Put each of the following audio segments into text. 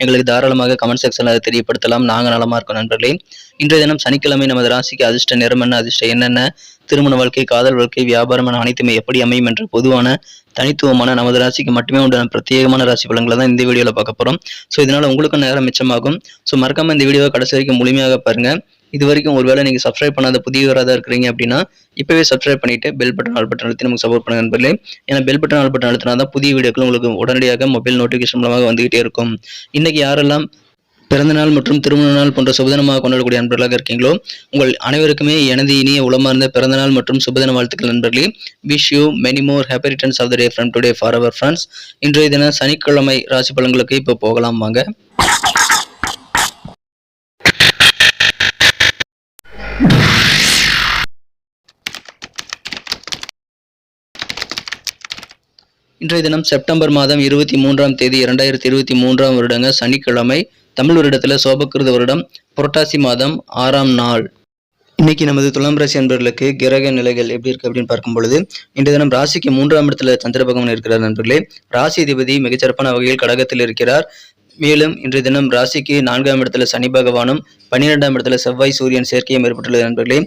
எங்களுக்கு தாராளமாக கமெண்ட் செக்ஷனில் அதை தெரியப்படுத்தலாம். நாங்கள் நலமா இருக்கோம் நண்பர்களே. இன்றைய தினம் சனிக்கிழமை நமது ராசிக்கு அதிர்ஷ்ட நிறம் என்ன அதிர்ஷ்டம் என்னென்ன திருமண வாழ்க்கை காதல் வாழ்க்கை வியாபாரம் என அனைத்துமே எப்படி அமையும் என்ற பொதுவான தனித்துவமான நமது ராசிக்கு மட்டுமே உண்டான பிரத்யேகமான ராசி பலன்களை தான் இந்த வீடியோவில் பார்க்க போகிறோம் ஸோ இதனால் உங்களுக்கும் நேரம் மிச்சமாகும். ஸோ மறக்காம இந்த வீடியோவை கடைசி வரைக்கும் முழுமையாக பாருங்கள் இது வரைக்கும் ஒருவேளை நீங்கள் சப்ஸ்கிரைப் பண்ணாத புதியவராக இருக்கிறீங்க அப்படின்னா இப்போவே சப்ஸ்கிரைப் பண்ணிவிட்டு பெல் பட்டன் ஆல் பட்டன் அழுத்தி நமக்கு சப்போர்ட் பண்ணுங்க நண்பர்களே. ஏன்னா பெல் பட்டன் ஆல் பட்டன் அழுத்தினா தான் புதிய வீடியோக்கள் உங்களுக்கு உடனடியாக மொபைல் நோட்டிஃபிகேஷன் மூலமாக வந்துகிட்டே இருக்கும். இன்றைக்கு யாரெல்லாம் பிறந்தநாள் மற்றும் திருமண நாள் போன்ற சுபதினமாக கொண்டாடக்கூடிய நண்பர்களாக இருக்கீங்களோ உங்கள் அனைவருக்குமே எனது இனிய உளமார்ந்த பிறந்தநாள் மற்றும் சுபதின வாழ்த்துக்கள் நண்பர்களே. Wish you many more happy returns of the day from today for our friends இன்றைய தின சனிக்கிழமை ராசி பலன்களுக்கு இப்போ போகலாம் வாங்க. இன்றைய தினம் செப்டம்பர் மாதம் இருபத்தி மூன்றாம் தேதி இரண்டாயிரத்தி இருபத்தி மூன்றாம் வருடங்க சனிக்கிழமை தமிழ் வருடத்தில் சோபக்கிருத வருடம் புரட்டாசி மாதம் ஆறாம் நாள். இன்னைக்கு நமது துலாம் ராசி நண்பர்களுக்கு கிரக நிலைகள் எப்படி இருக்கு அப்படின்னு பார்க்கும் பொழுது இன்றைய தினம் ராசிக்கு மூன்றாம் இடத்துல சந்திர பகவான் இருக்கிறார் நண்பர்களே. ராசி அதிபதி மிகச்சிறப்பான வகையில் கடகத்தில் இருக்கிறார். மேலும் இன்றைய தினம் ராசிக்கு நான்காம் இடத்துல சனி பகவானும் பன்னிரெண்டாம் இடத்துல செவ்வாய் சூரியன் சேர்க்கையும் ஏற்பட்டுள்ளது நண்பர்களே.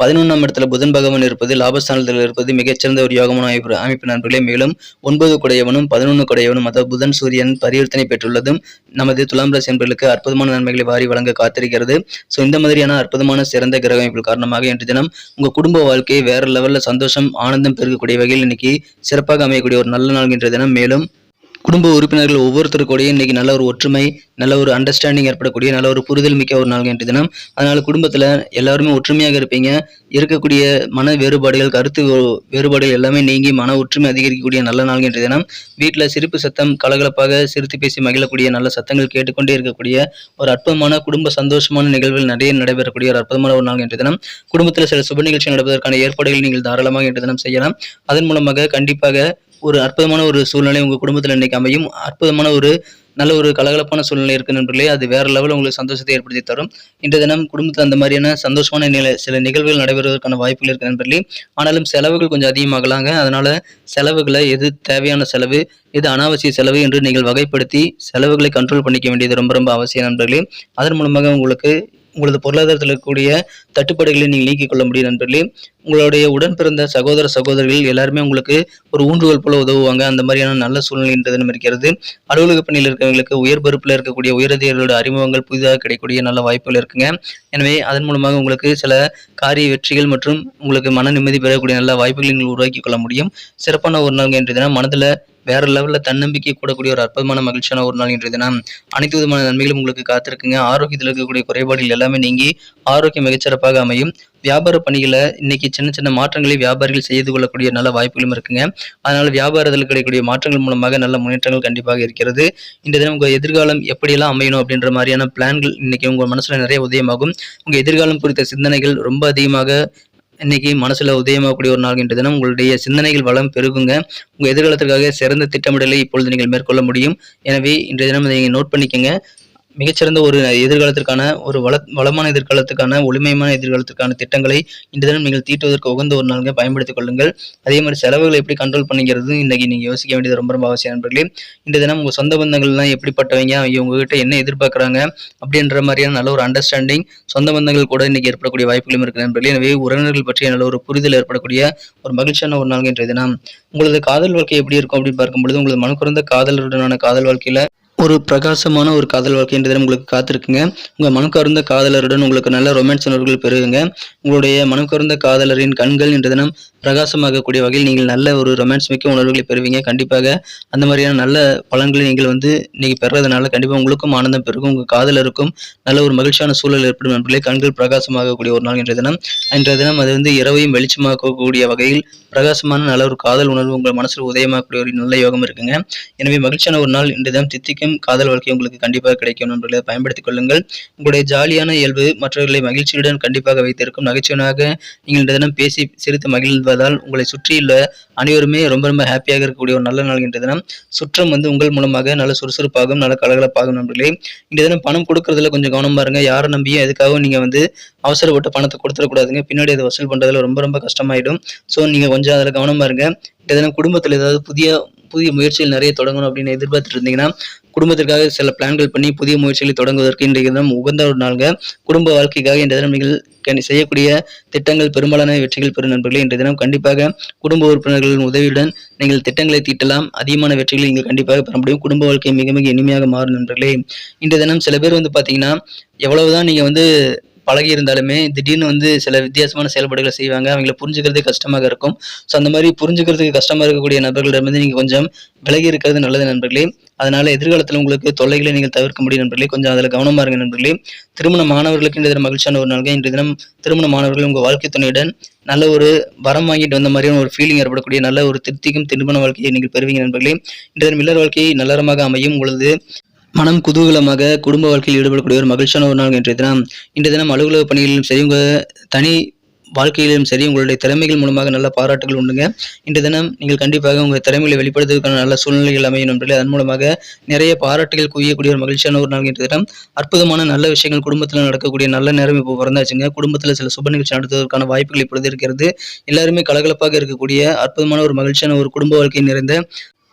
பதினொன்றாம் இடத்துல புதன் பகவான் இருப்பது லாபஸ்தானத்தில் இருப்பது மிகச்சிறந்த ஒரு யோகமான அமைப்பு அமைப்பு நண்பர்களே. மேலும் ஒன்பது குடையவனும் பதினொன்று குடையவனும் அதாவது புதன் சூரியன் பரிவர்த்தனை பெற்றுள்ளதும் நமது துலாம் ராசி என்பர்களுக்கு அற்புதமான நன்மைகளை வாரி வழங்க காத்திருக்கிறது. ஸோ இந்த மாதிரியான அற்புதமான சிறந்த கிரக அமைப்பு காரணமாக இன்று தினம் உங்கள் குடும்ப வாழ்க்கையை வேற லெவலில் சந்தோஷம் ஆனந்தம் பெருகக்கூடிய வகையில் இன்னைக்கு சிறப்பாக அமையக்கூடிய ஒரு நல்ல நாள் இன்றைய தினம். மேலும் குடும்ப உறுப்பினர்கள் ஒவ்வொருத்தருக்கூடயும் இன்னைக்கு நல்ல ஒரு ஒற்றுமை நல்ல ஒரு அண்டர்ஸ்டாண்டிங் ஏற்படக்கூடிய நல்ல ஒரு புரிதல் மிக்க ஒரு நாள் இன்றைய தினம். அதனால் குடும்பத்தில் எல்லாருமே ஒற்றுமையாக இருப்பீங்க. இருக்கக்கூடிய மன வேறுபாடுகள் கருத்து வேறுபாடுகள் எல்லாமே நீங்கி மன ஒற்றுமை அதிகரிக்கக்கூடிய நல்ல நாள் இன்றைய தினம். வீட்டில் சிரிப்பு சத்தம் கலகலப்பாக சிரித்து பேசி மகிழக்கூடிய நல்ல சத்தங்கள் கேட்டுக்கொண்டே இருக்கக்கூடிய ஒரு அற்புதமான குடும்ப சந்தோஷமான நிகழ்வுகள் நிறைய நடைபெறக்கூடிய ஒரு அற்புதமான ஒரு நாள் இன்றைய தினம். குடும்பத்தில் சில சுப நிகழ்ச்சி நடப்பதற்கான ஏற்பாடுகள் நீங்கள் தாராளமாக இன்றைய தினம் செய்யலாம். அதன் மூலமாக கண்டிப்பாக ஒரு அற்புதமான ஒரு சூழ்நிலை உங்கள் குடும்பத்தில் இன்னைக்கு அமையும். அற்புதமான ஒரு நல்ல ஒரு கலகலப்பான சூழ்நிலை இருக்கு நண்பர்களே. அது வேற லெவலில் உங்களுக்கு சந்தோஷத்தை ஏற்படுத்தி தரும். இன்றைய தினம் குடும்பத்தில் அந்த மாதிரியான சந்தோஷமான நிலை சில நிகழ்வுகள் நடைபெறுவதற்கான வாய்ப்புகள் இருக்கு நண்பர்களே. ஆனாலும் செலவுகள் கொஞ்சம் அதிகமாகலாங்க. அதனால செலவுகளை எது தேவையான செலவு எது அனாவசிய செலவு என்று நீங்கள் வகைப்படுத்தி செலவுகளை கண்ட்ரோல் பண்ணிக்க வேண்டியது ரொம்ப ரொம்ப அவசியம் நண்பர்களே. அதன் மூலமாக உங்களுக்கு உங்களது பொருளாதாரத்தில் இருக்கக்கூடிய தட்டுப்பாடுகளை நீங்கள் நீக்கிக் கொள்ள முடியும் நண்பர்களே. உங்களுடைய உடன் பிறந்த சகோதர சகோதரிகள் எல்லாருமே உங்களுக்கு ஒரு ஊன்றுகோல் போல உதவுவாங்க. அந்த மாதிரியான நல்ல சூழ்நிலை நம்ம இருக்கிறது. அலுவலக பணியில் இருக்கிறவங்களுக்கு உயர் பொறுப்பில் இருக்கக்கூடிய உயரதிகளோட அறிமுகங்கள் புதிதாக கிடைக்கக்கூடிய நல்ல வாய்ப்புகள் இருக்குங்க. எனவே அதன் மூலமாக உங்களுக்கு சில காரிய வெற்றிகள் மற்றும் உங்களுக்கு மன நிம்மதி பெறக்கூடிய நல்ல வாய்ப்புகளை நீங்கள் உருவாக்கி கொள்ள முடியும். சிறப்பான ஒரு நாள் இன்றைய தினம். மனதில் வேற லெவலில் தன்னம்பிக்கை கூடக்கூடிய ஒரு அற்புதமான மகிழ்ச்சியான ஒரு நாள் இன்றைய தினம். அனைத்து விதமான நன்மைகளும் உங்களுக்கு காத்திருக்குங்க. ஆரோக்கியத்தில் இருக்கக்கூடிய குறைபாடுகள் எல்லாமே நீங்கி ஆரோக்கியம் மிகச்சிறப்பாக அமையும். வியாபார பணிகளை இன்னைக்கு சின்ன சின்ன மாற்றங்களை வியாபாரிகள் செய்து கொள்ளக்கூடிய நல்ல வாய்ப்புகளும் இருக்குங்க. அதனால் வியாபாரத்தில் கிடைக்கக்கூடிய மாற்றங்கள் மூலமாக நல்ல முன்னேற்றங்கள் கண்டிப்பாக இருக்கிறது. இந்த தினம் உங்கள் எதிர்காலம் எப்படியெல்லாம் அமையணும் அப்படின்ற மாதிரியான பிளான்கள் இன்னைக்கு உங்கள் மனசில் நிறைய உதயமாகும். உங்கள் எதிர்காலம் குறித்த சிந்தனைகள் ரொம்ப அதிகமாக இன்னைக்கு மனசுல உதயமாகக்கூடிய ஒரு நாள் என்ற தினம். உங்களுடைய சிந்தனைகள் வளம் பெருகுங்க. உங்க எதிர்காலத்திற்காக சிறந்த திட்டமிடலை இப்பொழுது நீங்கள் மேற்கொள்ள முடியும். எனவே இன்றைய தினம் நீங்கள் நோட் பண்ணிக்கங்க. மிகச்சிறந்த ஒரு எதிர்காலத்திற்கான ஒரு வள வளமான எதிர்காலத்துக்கான ஒளிமயமான எதிர்காலத்திற்கான திட்டங்களை இந்த தினம் நீங்கள் தீட்டுவதற்கு உகந்த ஒரு நாளுங்க பயன்படுத்திக் கொள்ளுங்கள். அதே மாதிரி செலவுகளை எப்படி கண்ட்ரோல் பண்ணிக்கிறது இன்னைக்கு நீங்கள் யோசிக்க வேண்டியது ரொம்ப ரொம்ப அவசியம் நண்பர்களே. இந்த தினம் உங்கள் சொந்த பந்தங்கள்லாம் எப்படிப்பட்டவங்க? அவங்க உங்ககிட்ட என்ன எதிர்பார்க்குறாங்க? அப்படின்ற மாதிரியான நல்ல ஒரு அண்டர்ஸ்டாண்டிங் சொந்த பந்தங்கள் கூட இன்னைக்கு ஏற்படக்கூடிய வாய்ப்புகளும் இருக்கு நண்பர்களே. எனவே உறவினர்கள் பற்றிய நல்ல ஒரு புரிதல் ஏற்படக்கூடிய ஒரு மகிழ்ச்சியான ஒரு நாள் இன்றைய தினம். உங்களது காதல் வாழ்க்கை எப்படி இருக்கும் அப்படின்னு பார்க்கும் பொழுது உங்களது மனக்குறந்த காதலருடனான காதல் வாழ்க்கையில ஒரு பிரகாசமான ஒரு காதல் வாழ்க்கை தினம் உங்களுக்கு காத்திருக்குங்க. உங்கள் மனக்கருந்த காதலருடன் உங்களுக்கு நல்ல ரொமான்ஸ் உணர்வுகள் பெருகுங்க. உங்களுடைய மனக்கருந்த காதலரின் கண்கள் என்ற தினம் பிரகாசமாகக்கூடிய வகையில் நீங்கள் நல்ல ஒரு ரொமான்ஸ் மிக்க உணர்வுகளை பெறுவீங்க. கண்டிப்பாக அந்த மாதிரியான நல்ல பலன்களை நீங்கள் வந்து நீங்கள் பெறதுனால கண்டிப்பாக உங்களுக்கும் ஆனந்தம் பெருகும் உங்கள் காதலருக்கும் நல்ல ஒரு மகிழ்ச்சியான சூழல் ஏற்படும் நண்பர்களே. கண்கள் பிரகாசமாகக்கூடிய ஒரு நாள் என்ற தினம். என்ற தினம் அது வந்து இரவையும் வெளிச்சமாக்கக்கூடிய வகையில் பிரகாசமான நல்ல ஒரு காதல் உணர்வு உங்கள் மனசில் உதயமாகக்கூடிய ஒரு நல்ல யோகம் இருக்குங்க. எனவே மகிழ்ச்சியான ஒரு நாள் இன்றைய தினம். தித்திக்கும் காதல் வாழ்க்கை உங்களுக்கு கண்டிப்பாக கிடைக்கும் நண்பர்களை. பயன்படுத்திக் கொள்ளுங்கள். உங்களுடைய ஜாலியான இயல்பு மற்றவர்களை மகிழ்ச்சியுடன் கண்டிப்பாக வைத்திருக்கும். நகைச்சுவனாக நீங்கள் இன்றைய தினம் பேசி சிரித்து மகிழ்ந்து என்பதால் உங்களை சுற்றியுள்ள அனைவருமே ரொம்ப ரொம்ப ஹாப்பியாக இருக்கக்கூடிய ஒரு நல்ல நாள் இன்றைய தினம். சுற்றம் வந்து உங்கள் மூலமாக நல்ல சுறுசுறுப்பாகும் நல்ல கலகலப்பாகும் நண்பர்களே. இந்த தினம் பணம் கொடுக்கறதுல கொஞ்சம் கவனம் பாருங்க. யாரை நம்பியும் எதுக்காகவும் நீங்க வந்து அவசரப்பட்டு பணத்தை கொடுத்துடக்கூடாதுங்க. பின்னாடி அதை வசூல் பண்றதுல ரொம்ப ரொம்ப கஷ்டமாயிடும். ஸோ நீங்க கொஞ்சம் அதில் கவனமா இருங்க இந்த தினம் குடும்பத்தில் ஏதாவது புதிய புதிய முயற்சிகள் நிறைய தொடங்கணும் அப்படின்னு எதிர்பார்த்துட்டு இருந்தீங்கன்னா குடும்பத்திற்காக சில பிளான்கள் பண்ணி புதிய முயற்சிகளை தொடங்குவதற்கு இன்றைய தினம் உகந்த ஒரு நாள்ங்க குடும்ப வாழ்க்கைக்காக இந்த தினம் நீங்கள் செய்யக்கூடிய திட்டங்கள் பெரும்பாலான வெற்றிகள் பெறும் நண்பர்களே இன்றைய தினம் கண்டிப்பாக குடும்ப உறுப்பினர்களின் உதவியுடன் நீங்கள் திட்டங்களை தீட்டலாம். அதிகமான வெற்றிகளை நீங்கள் கண்டிப்பாக பெற முடியும். குடும்ப வாழ்க்கை மிக மிக இனிமையாக மாறும் நண்பர்களே. இன்றைய தினம் சில பேர் வந்து பார்த்தீங்கன்னா எவ்வளவுதான் நீங்கள் வந்து பழகி இருந்தாலுமே திடீர்னு வந்து சில வித்தியாசமான செயல்பாடுகளை செய்வாங்க. அவங்கள புரிஞ்சுக்கிறதே கஷ்டமாக இருக்கும். ஸோ அந்த மாதிரி புரிஞ்சுக்கிறதுக்கு கஷ்டமாக இருக்கக்கூடிய நபர்களிடமிருந்து நீங்கள் கொஞ்சம் விலகி இருக்கிறது நல்லது நண்பர்களே. அதனால எதிர்காலத்தில் உங்களுக்கு தொல்லைகளை நீங்கள் தவிர்க்க முடியும் நண்பர்களே. கொஞ்சம் அதில் கவனமாக இருங்க நண்பர்களே. திருமண மாணவர்களுக்கு இன்றைய தினம் மகிழ்ச்சியான ஒரு நாள்கள் இன்றைய தினம் திருமண மாணவர்கள் உங்கள் வாழ்க்கை துணையுடன் நல்ல ஒரு வரம் வாங்கிட்டு வந்த மாதிரியான ஒரு ஃபீலிங் ஏற்படக்கூடிய நல்ல ஒரு திருப்திக்கும் திருமண வாழ்க்கையை நீங்கள் பெறுவீங்க நண்பர்களே. இன்றைய தினம் இல்லற வாழ்க்கையை நல்லறமாக அமையும். உங்களது மனம் குதூகலமாக குடும்ப வாழ்க்கையில் ஈடுபடக்கூடிய ஒரு மகிழ்ச்சியான ஒரு நாள் இன்றைய தினம். இன்றைய தினம் அலுவலக பணிகளிலும் சரி உங்கள் தனி வாழ்க்கையிலும் சரி உங்களுடைய திறமைகள் மூலமாக நல்ல பாராட்டுகள் உண்டுங்க. இன்றைய தினம் நீங்கள் கண்டிப்பாக உங்கள் திறமைகளை வெளிப்படுத்துவதற்கான நல்ல சூழ்நிலைகள் அமையும் நண்பர்களே அதன் மூலமாக நிறைய பாராட்டுகள் குவியக்கூடிய ஒரு மகிழ்ச்சியான ஒரு நாள் என்ற தினம். அற்புதமான நல்ல விஷயங்கள் குடும்பத்தில் நடக்கக்கூடிய நல்ல நேரம் இப்போ பிறந்தாச்சுங்க. குடும்பத்தில் சில சுப நிகழ்ச்சி நடத்துவதற்கான வாய்ப்புகள் இப்பொழுது இருக்கிறது. எல்லாருமே கலகலப்பாக இருக்கக்கூடிய அற்புதமான ஒரு மகிழ்ச்சியான ஒரு குடும்ப வாழ்க்கை நிறைந்த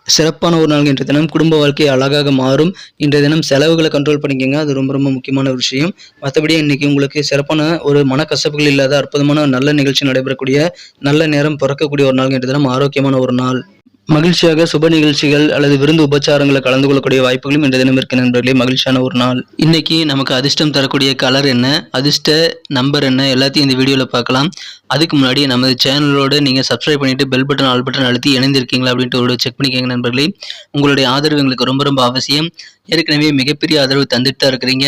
சிறப்பான ஒரு நாள் இன்றைய தினம். குடும்ப வாழ்க்கை அழகாக மாறும். இன்றைய தினம் செலவுகளை கண்ட்ரோல் பண்ணிக்கோங்க. அது ரொம்ப ரொம்ப முக்கியமான ஒரு விஷயம். மற்றபடி இன்னைக்கு உங்களுக்கு சிறப்பான ஒரு மனக்கசப்புகள் இல்லாத அற்புதமான நல்ல நிகழ்ச்சி நடைபெறக்கூடிய நல்ல நேரம் பிறக்கக்கூடிய ஒரு நாள் இன்றைய தினம். ஆரோக்கியமான ஒரு நாள். மகிழ்ச்சியாக சுப நிகழ்ச்சிகள் அல்லது விருந்து உபச்சாரங்களை கலந்து கொள்ளக்கூடிய வாய்ப்புகளும் இன்றைய தினம் இருக்க நண்பர்களே. மகிழ்ச்சியான ஒரு நாள். இன்னைக்கு நமக்கு அதிர்ஷ்டம் தரக்கூடிய கலர் என்ன? அதிர்ஷ்ட நம்பர் என்ன? எல்லாத்தையும் இந்த வீடியோவில் பார்க்கலாம். அதுக்கு முன்னாடி நமது சேனலோட நீங்கள் சப்ஸ்கிரைப் பண்ணிட்டு பெல் பட்டன் ஆல் பட்டன் அழுத்தி இணைந்திருக்கீங்களா அப்படின்ட்டு ஒரு செக் பண்ணிக்கோங்க நண்பர்களே. உங்களுடைய ஆதரவு எங்களுக்கு ரொம்ப ரொம்ப அவசியம். ஏற்கனவே மிகப்பெரிய ஆதரவு தந்துட்டு தான் இருக்கிறீங்க.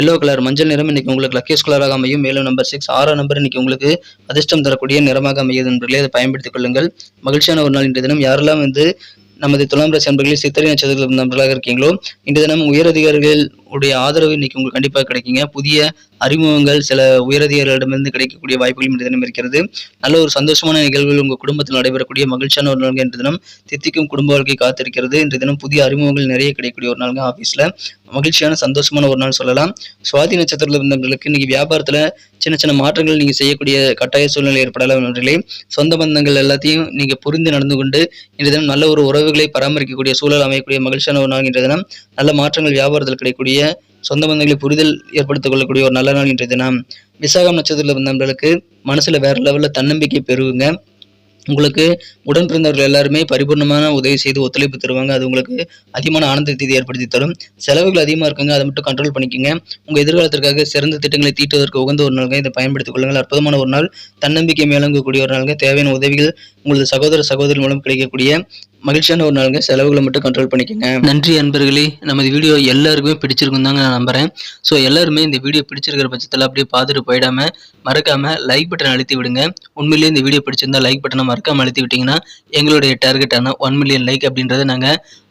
எல்லோ கலர் மஞ்சள் நிறம் இன்னைக்கு உங்களுக்கு லக்கேஸ் கலராக அமையும். மேலும் நம்பர் சிக்ஸ் ஆறாம் நம்பர் இன்னைக்கு உங்களுக்கு அதிர்ஷ்டம் தரக்கூடிய நிறமாக அமையுது என்பதை அதை பயன்படுத்திக் கொள்ளுங்கள். மகிழ்ச்சியான ஒரு நாள் இன்றைய தினம். யாரெல்லாம் வந்து நமது துலாம் ராசி நண்பர்களில் சித்திரை நட்சத்திரத்தில் நண்பர்களாக இருக்கீங்களோ இந்த தினம் உயரதிகாரிகள் உடைய ஆதரவு இன்னைக்கு உங்களுக்கு கண்டிப்பாக கிடைக்குங்க. புதிய அறிமுகங்கள் சில உயரதிகாரிகளிடமிருந்து கிடைக்கக்கூடிய வாய்ப்புகளும் இந்த தினம் இருக்கிறது. நல்ல ஒரு சந்தோஷமான நிகழ்வுகள் உங்கள் குடும்பத்தில் நடைபெறக்கூடிய மகிழ்ச்சியான ஒரு நாள் இன்று தினம். தித்திக்கும் குடும்ப வாழ்க்கை காத்திருக்கிறது. இன்று தினம் புதிய அறிமுகங்கள் நிறைய கிடைக்கக்கூடிய ஒரு நாளுங்க ஆஃபீஸில் மகிழ்ச்சியான சந்தோஷமான ஒரு நாள் சொல்லலாம். சுவாதி நட்சத்திரத்தில் இருந்தவங்களுக்கு இன்னைக்கு வியாபாரத்தில் சின்ன சின்ன மாற்றங்கள் நீங்கள் செய்யக்கூடிய கட்டாய சூழ்நிலை ஏற்படலாம் நண்பர்களே. சொந்த பந்தங்கள் எல்லாத்தையும் நீங்கள் புரிந்து நடந்து கொண்டு இன்று தினம் நல்ல ஒரு உறவுகளை பராமரிக்கக்கூடிய சூழல் அமையக்கூடிய மகிழ்ச்சியான ஒரு நாள் இன்றைய தினம். நல்ல மாற்றங்கள் வியாபாரத்தில் கிடைக்கக்கூடிய சொந்த பந்தங்களை புரிதல் ஏற்படுத்திக் கொள்ளக்கூடிய ஒரு நல்ல நாள் இன்றைய தினம். விசாகம் நட்சத்திரத்தில் வந்தவர்களுக்கு மனசில் வேறு லெவலில் தன்னம்பிக்கை பெறுவீங்க. உங்களுக்கு உடன் பிறந்தவர்கள் எல்லாருமே பரிபூர்ணமான உதவி செய்து ஒத்துழைப்பு தருவாங்க. அது உங்களுக்கு அதிகமான ஆனந்தத்தை ஏற்படுத்தி தரும். செலவுகள் அதிகமாக இருக்குங்க அதை மட்டும் கண்ட்ரோல் பண்ணிக்கோங்க. உங்கள் எதிர்காலத்திற்காக சிறந்த திட்டங்களை தீட்டுவதற்கு உகந்த ஒரு நாளுங்க. இதை பயன்படுத்திக் கொள்ளுங்கள். அற்புதமான ஒரு நாள். தன்னம்பிக்கை மேலங்கக்கூடிய ஒரு நாளுங்க. தேவையான உதவிகள் உங்களது சகோதர சகோதரி மூலம் கிடைக்கக்கூடிய மகிழ்ச்சியான ஒரு நாளுங்க. செலவுகளை மட்டும் கண்ட்ரோல் பண்ணிக்கோங்க. நன்றி அன்பர்களே. நமது வீடியோ எல்லாருக்குமே பிடிச்சிருக்கும் தாங்க நான் நம்புறேன். ஸோ எல்லாருமே இந்த வீடியோ பிடிச்சிருக்கிற பட்சத்தில் அப்படியே பார்த்துட்டு போயிடாம மறக்காம லைக் பட்டன் அழுத்தி விடுங்க. உண்மையிலேயே இந்த வீடியோ பிடிச்சிருந்தா லைக் பட்டனை மறக்காம அழுத்தி விட்டீங்கன்னா எங்களுடைய டார்கெட்டான ஒன் மில்லியன் லைக் அப்படின்றத நாங்கள்